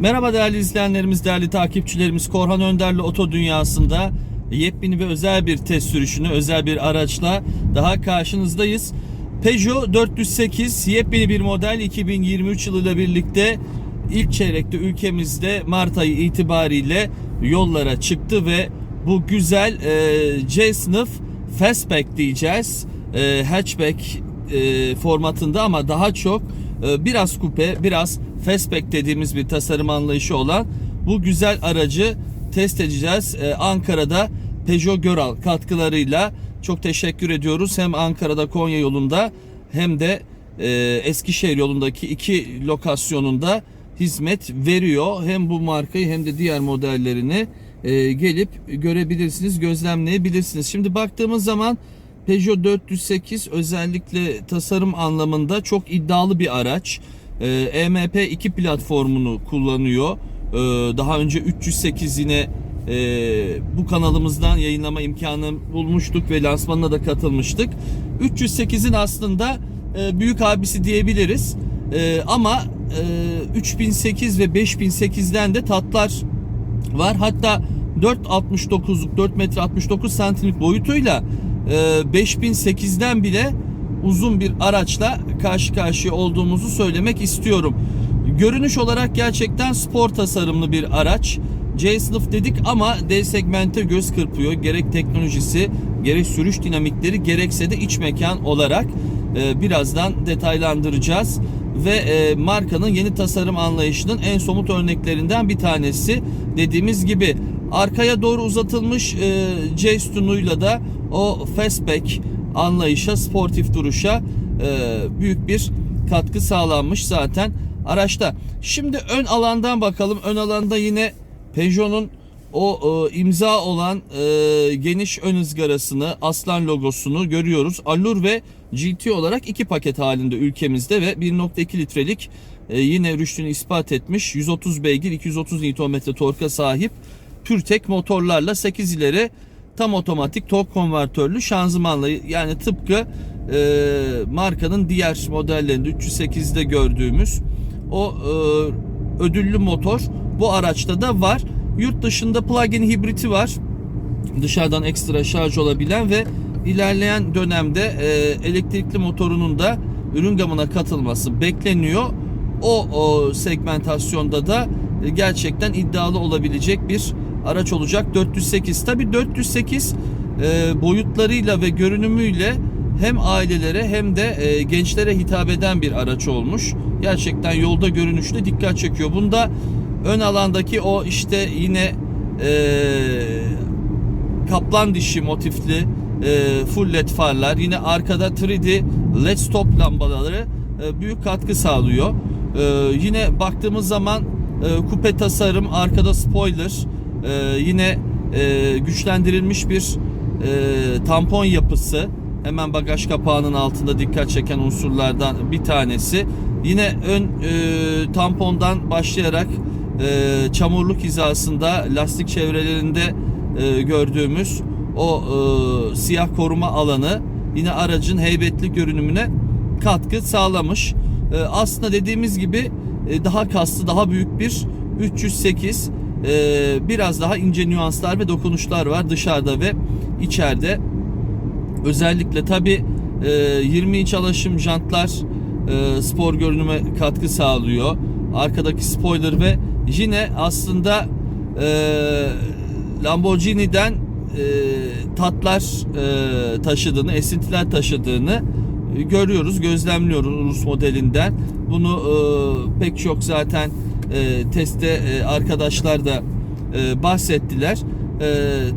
Merhaba değerli izleyenlerimiz, değerli takipçilerimiz. Korhan Önder'le Oto Dünyası'nda yepyeni ve özel bir test sürüşünü, özel bir araçla daha karşınızdayız. Peugeot 408 yepyeni bir model 2023 yılıyla birlikte ilk çeyrekte ülkemizde Mart ayı itibariyle yollara çıktı ve bu güzel e, C sınıf fastback diyeceğiz. E, hatchback e, formatında ama daha çok e, biraz kupe, biraz fastback dediğimiz bir tasarım anlayışı olan bu güzel aracı test edeceğiz. E, Ankara'da Peugeot Göral katkılarıyla çok teşekkür ediyoruz. Hem Ankara'da Konya yolunda hem de e, Eskişehir yolundaki iki lokasyonunda hizmet veriyor. Hem bu markayı hem de diğer modellerini e, gelip görebilirsiniz, gözlemleyebilirsiniz. Şimdi baktığımız zaman Peugeot 408 özellikle tasarım anlamında çok iddialı bir araç. Ee, EMP2 platformunu kullanıyor. Ee, daha önce 308 yine e, bu kanalımızdan yayınlama imkanı bulmuştuk ve lansmanına da katılmıştık. 308'in aslında e, büyük abisi diyebiliriz. E, ama e, 3008 ve 5008'den de tatlar var. Hatta 4.69'luk 4 metre 69 santimlik boyutuyla e, 5008'den bile uzun bir araçla karşı karşıya olduğumuzu söylemek istiyorum. Görünüş olarak gerçekten spor tasarımlı bir araç. C sınıf dedik ama D segmente göz kırpıyor. Gerek teknolojisi, gerek sürüş dinamikleri, gerekse de iç mekan olarak e, birazdan detaylandıracağız. Ve e, markanın yeni tasarım anlayışının en somut örneklerinden bir tanesi. Dediğimiz gibi arkaya doğru uzatılmış e, C sütunuyla da o fastback anlayışa, sportif duruşa e, büyük bir katkı sağlanmış zaten araçta. Şimdi ön alandan bakalım. Ön alanda yine Peugeot'un o e, imza olan e, geniş ön ızgarasını, aslan logosunu görüyoruz. Allure ve GT olarak iki paket halinde ülkemizde ve 1.2 litrelik e, yine rüştünü ispat etmiş 130 beygir 230 Nm torka sahip Pürtek motorlarla 8 ileri tam otomatik tork konvertörlü şanzımanla yani tıpkı e, markanın diğer modellerinde 308'de gördüğümüz o e, ödüllü motor bu araçta da var. Yurt dışında plug-in hibriti var. Dışarıdan ekstra şarj olabilen ve ilerleyen dönemde e, elektrikli motorunun da ürün gamına katılması bekleniyor. O, o segmentasyonda da gerçekten iddialı olabilecek bir araç olacak 408. Tabi 408 e, boyutlarıyla ve görünümüyle hem ailelere hem de e, gençlere hitap eden bir araç olmuş. Gerçekten yolda görünüşte dikkat çekiyor. Bunda ön alandaki o işte yine e, kaplan dişi motifli e, full led farlar yine arkada 3D led stop lambaları e, büyük katkı sağlıyor. E, yine baktığımız zaman e, kupe tasarım arkada spoiler ee, yine e, güçlendirilmiş bir e, tampon yapısı. Hemen bagaj kapağının altında dikkat çeken unsurlardan bir tanesi. Yine ön e, tampondan başlayarak e, çamurluk hizasında lastik çevrelerinde e, gördüğümüz o e, siyah koruma alanı yine aracın heybetli görünümüne katkı sağlamış. E, aslında dediğimiz gibi e, daha kaslı, daha büyük bir 308 ee, biraz daha ince nüanslar ve dokunuşlar var dışarıda ve içeride. Özellikle tabi e, 20 inç alaşım jantlar e, spor görünüme katkı sağlıyor. Arkadaki spoiler ve yine aslında e, Lamborghini'den e, tatlar e, taşıdığını, esintiler taşıdığını görüyoruz, gözlemliyoruz Urus modelinden. Bunu e, pek çok zaten e, testte e, arkadaşlar da e, bahsettiler. E,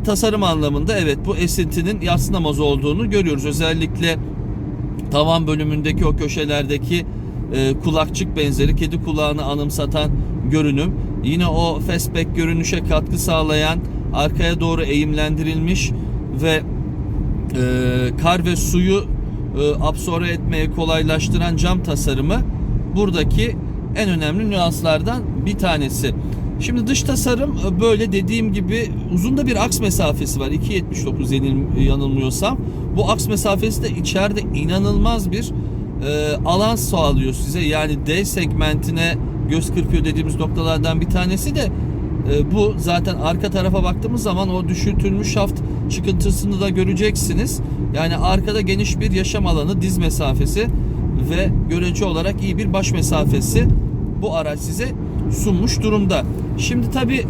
tasarım anlamında evet bu esintinin yatsınamaz olduğunu görüyoruz. Özellikle tavan bölümündeki o köşelerdeki e, kulakçık benzeri kedi kulağını anımsatan görünüm. Yine o fastback görünüşe katkı sağlayan arkaya doğru eğimlendirilmiş ve e, kar ve suyu e, absorbe etmeye kolaylaştıran cam tasarımı buradaki en önemli nüanslardan bir tanesi. Şimdi dış tasarım e, böyle dediğim gibi uzun da bir aks mesafesi var. 2.79 yanılmıyorsam. Bu aks mesafesi de içeride inanılmaz bir e, alan sağlıyor size. Yani D segmentine göz kırpıyor dediğimiz noktalardan bir tanesi de e, bu zaten arka tarafa baktığımız zaman o düşürtülmüş şaft çıkıntısını da göreceksiniz. Yani arkada geniş bir yaşam alanı, diz mesafesi ve görece olarak iyi bir baş mesafesi bu araç size sunmuş durumda. Şimdi tabi e,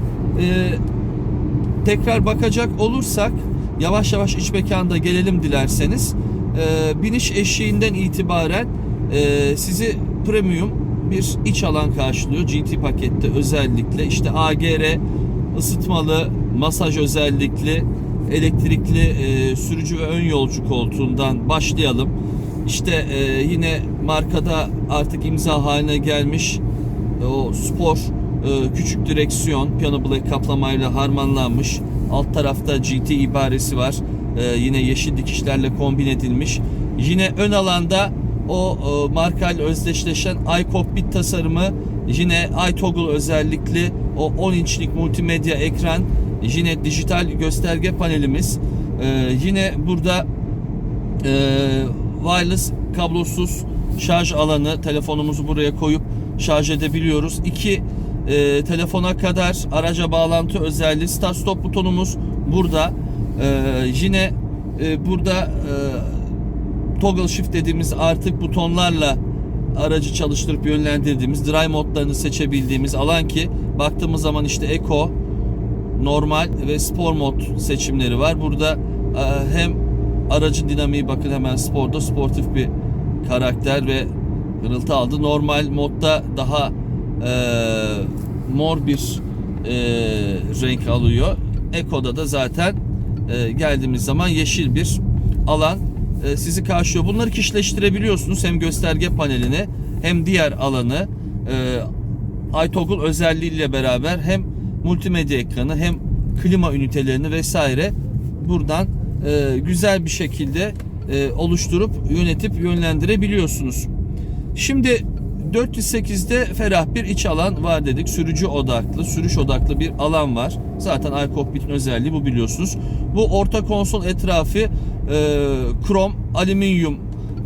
tekrar bakacak olursak yavaş yavaş iç mekanda gelelim dilerseniz. E, biniş eşiğinden itibaren e, sizi premium bir iç alan karşılıyor. GT pakette özellikle işte AGR ısıtmalı, masaj özellikli, elektrikli e, sürücü ve ön yolcu koltuğundan başlayalım. İşte e, yine markada artık imza haline gelmiş o spor e, küçük direksiyon piyano black kaplamayla harmanlanmış. Alt tarafta GT ibaresi var. E, yine yeşil dikişlerle kombin edilmiş. Yine ön alanda o e, markayla özdeşleşen iCockpit tasarımı yine iToggle özellikli o 10 inçlik multimedya ekran yine dijital gösterge panelimiz E, yine burada e, wireless kablosuz şarj alanı telefonumuzu buraya koyup şarj edebiliyoruz. İki e, telefona kadar araca bağlantı özelliği start stop butonumuz burada. E, yine e, burada e, toggle shift dediğimiz artık butonlarla aracı çalıştırıp yönlendirdiğimiz drive modlarını seçebildiğimiz alan ki baktığımız zaman işte eco normal ve spor mod seçimleri var. Burada e, hem aracın dinamiği bakın hemen sporda sportif bir karakter ve hırıltı aldı. Normal modda daha e, mor bir e, renk alıyor. Eko'da da zaten e, geldiğimiz zaman yeşil bir alan e, sizi karşılıyor. Bunları kişileştirebiliyorsunuz hem gösterge panelini hem diğer alanı e, iToggle özelliğiyle beraber hem multimedya ekranı hem klima ünitelerini vesaire buradan e, güzel bir şekilde e, oluşturup yönetip yönlendirebiliyorsunuz. Şimdi 408'de ferah bir iç alan var dedik. Sürücü odaklı, sürüş odaklı bir alan var. Zaten iCockpit'in özelliği bu biliyorsunuz. Bu orta konsol etrafı e, krom, alüminyum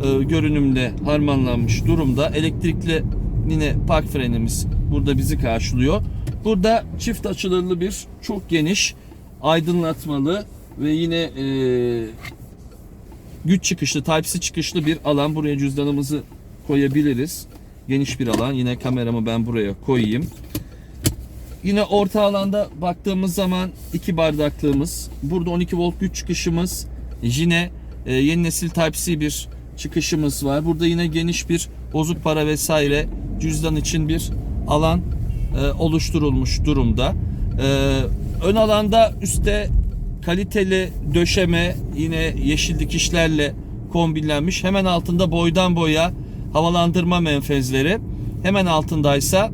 e, görünümle harmanlanmış durumda. Elektrikli yine park frenimiz burada bizi karşılıyor. Burada çift açılırlı bir çok geniş aydınlatmalı ve yine e, güç çıkışlı, Type-C çıkışlı bir alan. Buraya cüzdanımızı koyabiliriz. Geniş bir alan. Yine kameramı ben buraya koyayım. Yine orta alanda baktığımız zaman iki bardaklığımız. Burada 12 volt güç çıkışımız. Yine e, yeni nesil Type-C bir çıkışımız var. Burada yine geniş bir bozuk para vesaire cüzdan için bir alan e, oluşturulmuş durumda. E, ön alanda üstte kaliteli döşeme yine yeşil dikişlerle kombinlenmiş. Hemen altında boydan boya havalandırma menfezleri. Hemen altındaysa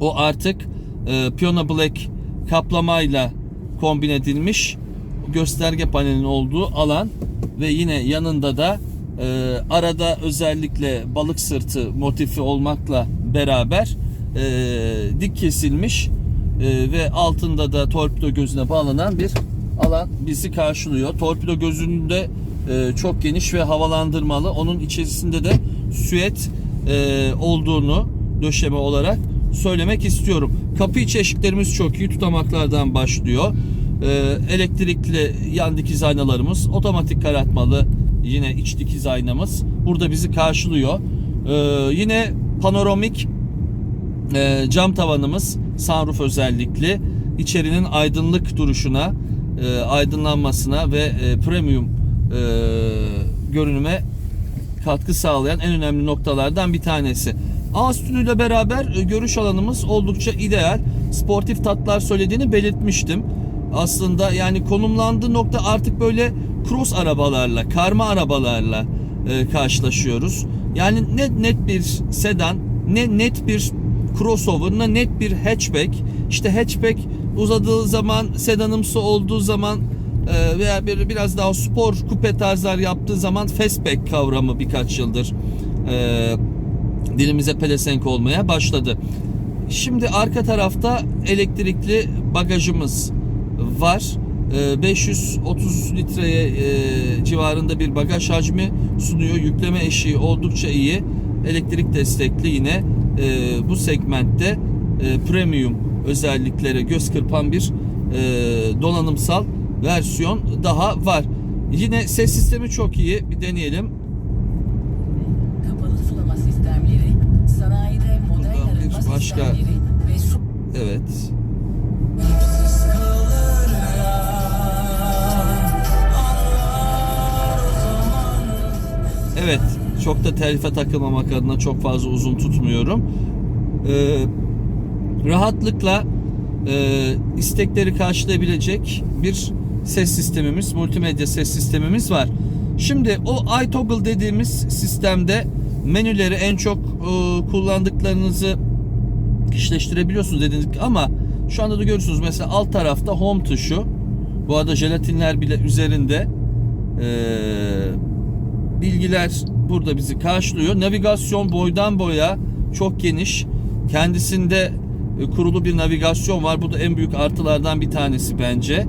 o artık e, Piona Black kaplamayla kombin edilmiş gösterge panelinin olduğu alan ve yine yanında da e, arada özellikle balık sırtı motifi olmakla beraber e, dik kesilmiş e, ve altında da torpido gözüne bağlanan bir alan bizi karşılıyor. Torpido gözünde e, çok geniş ve havalandırmalı. Onun içerisinde de süet e, olduğunu döşeme olarak söylemek istiyorum. Kapı içi eşiklerimiz çok iyi. Tutamaklardan başlıyor. E, elektrikli yan dikiz aynalarımız, otomatik karartmalı yine iç dikiz aynamız burada bizi karşılıyor. Yine panoramik cam tavanımız sunroof özellikli içerinin aydınlık duruşuna aydınlanmasına ve premium e, görünüme katkı sağlayan en önemli noktalardan bir tanesi. A ile beraber e, görüş alanımız oldukça ideal. Sportif tatlar söylediğini belirtmiştim. Aslında yani konumlandığı nokta artık böyle cross arabalarla, karma arabalarla e, karşılaşıyoruz. Yani net net bir sedan, ne net bir crossover, ne net bir hatchback. İşte hatchback uzadığı zaman, sedanımsı olduğu zaman veya bir biraz daha spor kupe tarzlar yaptığı zaman fastback kavramı birkaç yıldır e, dilimize pelesenk olmaya başladı. Şimdi arka tarafta elektrikli bagajımız var. E, 530 litreye e, civarında bir bagaj hacmi sunuyor. Yükleme eşiği oldukça iyi. Elektrik destekli yine e, bu segmentte e, premium özelliklere göz kırpan bir donanımsal versiyon daha var. Yine ses sistemi çok iyi. Bir deneyelim. Kapalı sulama sistemleri, sanayide bir arınma başka- sistemleri ve su Evet. Evet, çok da telife takılmamak adına çok fazla uzun tutmuyorum. Ee, rahatlıkla e, istekleri karşılayabilecek bir ses sistemimiz, multimedya ses sistemimiz var. Şimdi o iToggle dediğimiz sistemde menüleri en çok e, kullandıklarınızı kişileştirebiliyorsunuz dediğiniz ama şu anda da görüyorsunuz mesela alt tarafta home tuşu. Bu arada jelatinler bile üzerinde. Ee, bilgiler burada bizi karşılıyor. Navigasyon boydan boya çok geniş. Kendisinde e, kurulu bir navigasyon var. Bu da en büyük artılardan bir tanesi bence.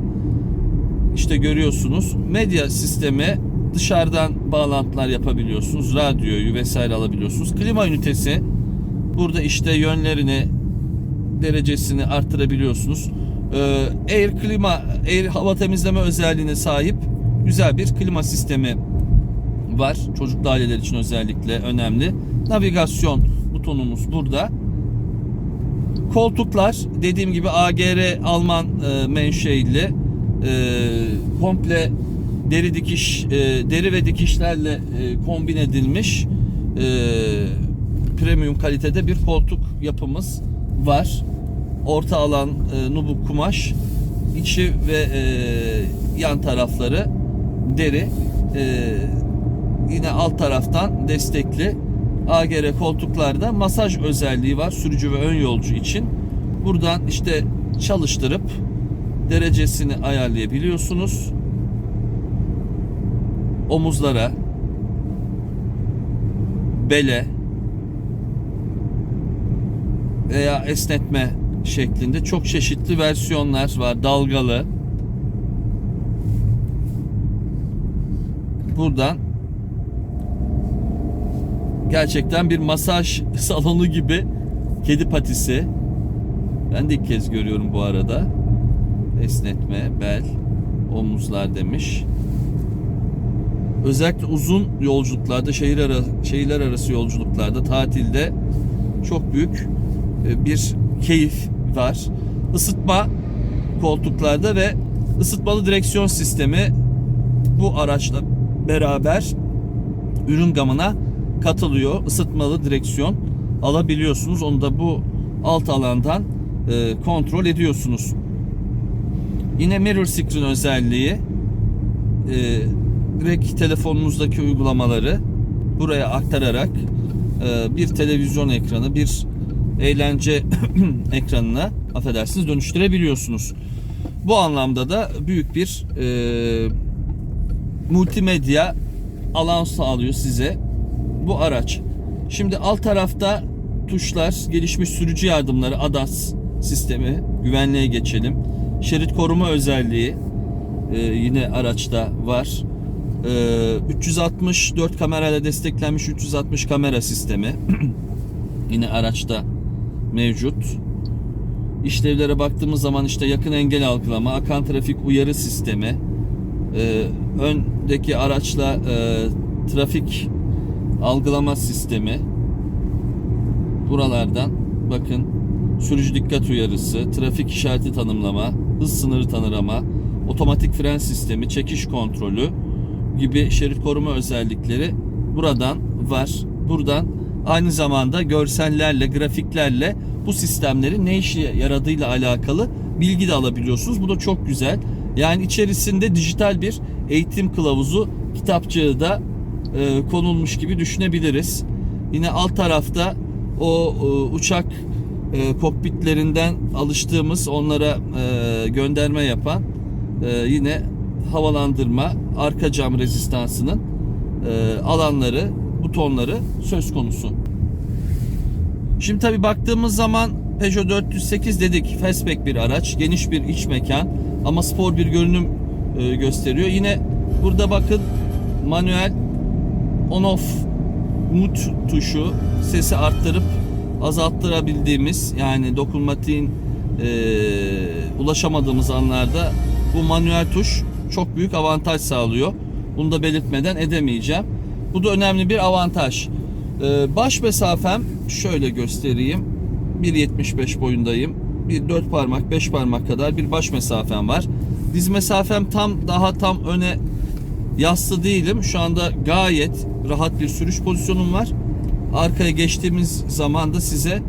İşte görüyorsunuz. Medya sistemi dışarıdan bağlantılar yapabiliyorsunuz. Radyoyu vesaire alabiliyorsunuz. Klima ünitesi burada işte yönlerini derecesini arttırabiliyorsunuz. Ee, air klima, air hava temizleme özelliğine sahip güzel bir klima sistemi var. Çocuklu aileler için özellikle önemli. Navigasyon butonumuz burada. Koltuklar dediğim gibi AGR Alman e, menşeili komple deri dikiş e, deri ve dikişlerle e, kombin edilmiş e, premium kalitede bir koltuk yapımız var. Orta alan e, nubuk kumaş, içi ve e, yan tarafları deri. E, yine alt taraftan destekli AGR koltuklarda masaj özelliği var sürücü ve ön yolcu için. Buradan işte çalıştırıp derecesini ayarlayabiliyorsunuz. Omuzlara, bele veya esnetme şeklinde çok çeşitli versiyonlar var. Dalgalı. Buradan gerçekten bir masaj salonu gibi kedi patisi. Ben de ilk kez görüyorum bu arada. Esnetme, bel, omuzlar demiş. Özellikle uzun yolculuklarda, şehir ara, şehirler arası yolculuklarda, tatilde çok büyük e, bir keyif var. Isıtma koltuklarda ve ısıtmalı direksiyon sistemi bu araçla beraber ürün gamına katılıyor. Isıtmalı direksiyon alabiliyorsunuz. Onu da bu alt alandan e, kontrol ediyorsunuz. Yine mirror screen özelliği e, direkt telefonunuzdaki uygulamaları buraya aktararak e, bir televizyon ekranı, bir eğlence ekranına affedersiniz dönüştürebiliyorsunuz. Bu anlamda da büyük bir e, multimedya alan sağlıyor size bu araç. Şimdi alt tarafta tuşlar, gelişmiş sürücü yardımları, ADAS sistemi, güvenliğe geçelim. Şerit koruma özelliği e, yine araçta var. E, 364 kamerayla desteklenmiş 360 kamera sistemi yine araçta mevcut. İşlevlere baktığımız zaman işte yakın engel algılama, akan trafik uyarı sistemi, e, öndeki araçla e, trafik algılama sistemi buralardan bakın sürücü dikkat uyarısı, trafik işareti tanımlama, hız sınırı tanırama, otomatik fren sistemi, çekiş kontrolü gibi şerit koruma özellikleri buradan var. Buradan aynı zamanda görsellerle, grafiklerle bu sistemlerin ne işe yaradığıyla alakalı bilgi de alabiliyorsunuz. Bu da çok güzel. Yani içerisinde dijital bir eğitim kılavuzu kitapçığı da e, konulmuş gibi düşünebiliriz. Yine alt tarafta o e, uçak e, kokpitlerinden alıştığımız onlara e, gönderme yapan e, yine havalandırma arka cam rezistansının e, alanları, butonları söz konusu. Şimdi tabi baktığımız zaman Peugeot 408 dedik fastback bir araç, geniş bir iç mekan ama spor bir görünüm e, gösteriyor. Yine burada bakın manuel on off mut tuşu sesi arttırıp azalttırabildiğimiz yani dokunmatiğin e, ulaşamadığımız anlarda bu manuel tuş çok büyük avantaj sağlıyor. Bunu da belirtmeden edemeyeceğim. Bu da önemli bir avantaj. E, baş mesafem şöyle göstereyim. 1.75 boyundayım. Bir 4 parmak 5 parmak kadar bir baş mesafem var. Diz mesafem tam daha tam öne yassı değilim. Şu anda gayet rahat bir sürüş pozisyonum var. Arkaya geçtiğimiz zaman da size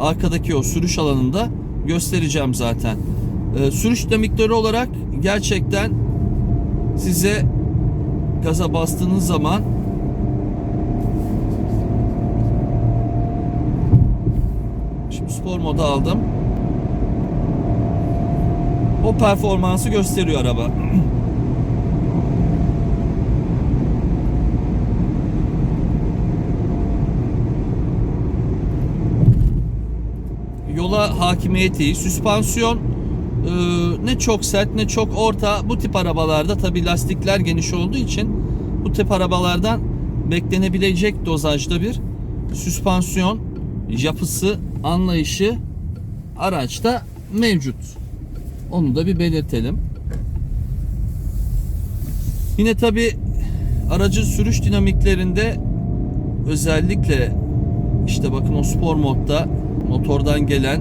arkadaki o sürüş alanında göstereceğim zaten. Ee, sürüş dinamikleri olarak gerçekten size gaza bastığınız zaman Şimdi spor moda aldım. O performansı gösteriyor araba. yola hakimiyeti iyi. Süspansiyon e, ne çok sert ne çok orta. Bu tip arabalarda tabi lastikler geniş olduğu için bu tip arabalardan beklenebilecek dozajda bir süspansiyon yapısı, anlayışı araçta mevcut. Onu da bir belirtelim. Yine tabi aracın sürüş dinamiklerinde özellikle işte bakın o spor modda motordan gelen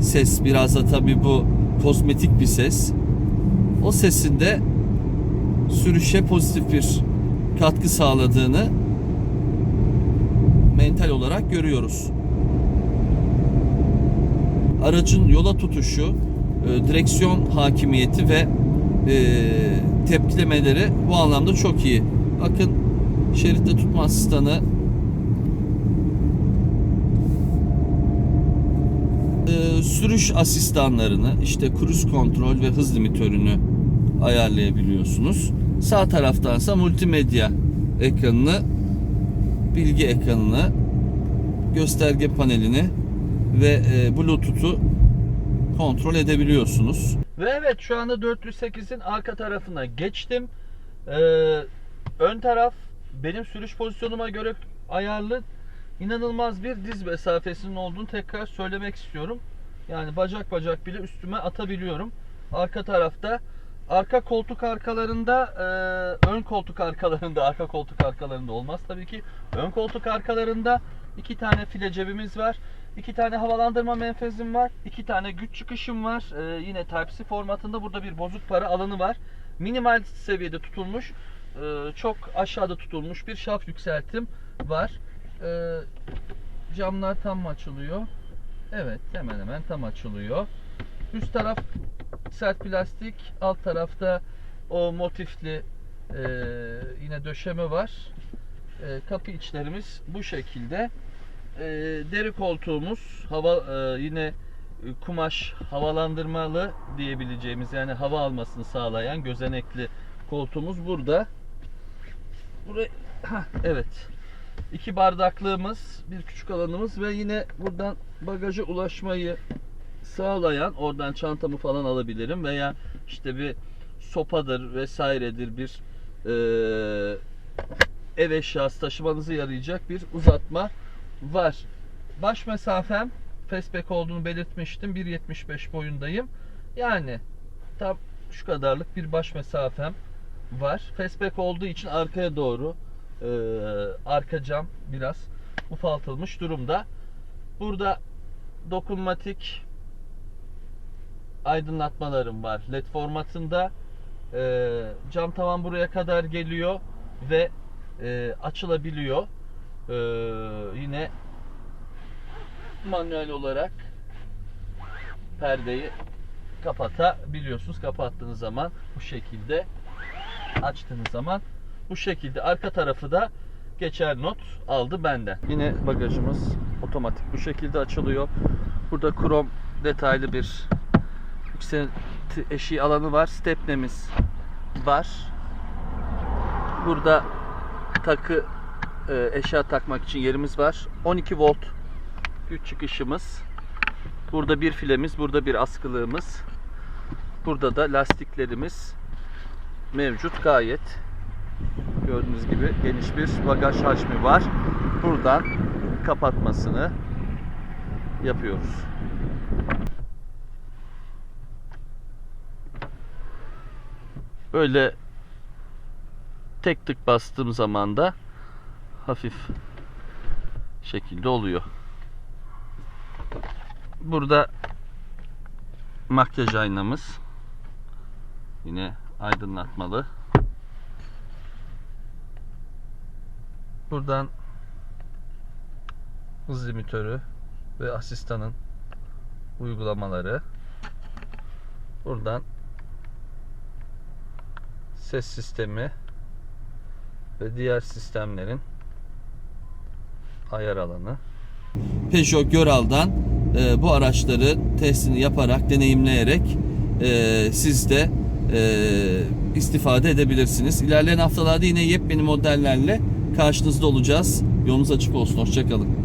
ses biraz da tabi bu kozmetik bir ses. O sesinde sürüşe pozitif bir katkı sağladığını mental olarak görüyoruz. Aracın yola tutuşu, e, direksiyon hakimiyeti ve e, tepkilemeleri bu anlamda çok iyi. Bakın şeritte tutma asistanı e, sürüş asistanlarını işte cruise kontrol ve hız limitörünü ayarlayabiliyorsunuz. Sağ taraftansa multimedya ekranını, bilgi ekranını, gösterge panelini ve e, Bluetooth'u kontrol edebiliyorsunuz. Ve evet şu anda 408'in arka tarafına geçtim. Ee, ön taraf benim sürüş pozisyonuma göre ayarlı inanılmaz bir diz mesafesinin olduğunu tekrar söylemek istiyorum. Yani bacak bacak bile üstüme atabiliyorum. Arka tarafta arka koltuk arkalarında e, ön koltuk arkalarında arka koltuk arkalarında olmaz tabii ki. Ön koltuk arkalarında iki tane file cebimiz var. iki tane havalandırma menfezim var. iki tane güç çıkışım var. E, yine Type-C formatında burada bir bozuk para alanı var. Minimal seviyede tutulmuş. e, çok aşağıda tutulmuş bir şaft yükseltim var. Ee, camlar tam açılıyor? Evet hemen hemen tam açılıyor. Üst taraf sert plastik. Alt tarafta o motifli e, yine döşeme var. E, kapı içlerimiz bu şekilde. E, deri koltuğumuz hava e, yine kumaş havalandırmalı diyebileceğimiz yani hava almasını sağlayan gözenekli koltuğumuz burada. Buraya Hah, evet. İki bardaklığımız, bir küçük alanımız ve yine buradan bagaja ulaşmayı sağlayan, oradan çantamı falan alabilirim veya işte bir sopadır vesairedir bir eee, ev eşyası taşımanızı yarayacak bir uzatma var. Baş mesafem fastback olduğunu belirtmiştim. 1.75 boyundayım. Yani tam şu kadarlık bir baş mesafem var. Fastback olduğu için arkaya doğru e, arka cam biraz ufaltılmış durumda. Burada dokunmatik aydınlatmalarım var. LED formatında e, cam tavan buraya kadar geliyor ve e, açılabiliyor. E, yine manuel olarak perdeyi kapatabiliyorsunuz. Kapattığınız zaman bu şekilde açtığınız zaman bu şekilde arka tarafı da geçer not aldı benden. Yine bagajımız otomatik bu şekilde açılıyor. Burada krom detaylı bir yükselti eşiği alanı var. Stepnemiz var. Burada takı e, eşya takmak için yerimiz var. 12 volt güç çıkışımız. Burada bir filemiz, burada bir askılığımız. Burada da lastiklerimiz mevcut gayet. Gördüğünüz gibi geniş bir bagaj hacmi var. Buradan kapatmasını yapıyoruz. Böyle tek tık bastığım zaman da hafif şekilde oluyor. Burada makyaj aynamız. Yine aydınlatmalı. Buradan hız limitörü ve asistanın uygulamaları. Buradan ses sistemi ve diğer sistemlerin ayar alanı. Peugeot Göral'dan e, bu araçları testini yaparak, deneyimleyerek e, siz de e, istifade edebilirsiniz. İlerleyen haftalarda yine yepyeni modellerle karşınızda olacağız. Yolunuz açık olsun. Hoşçakalın.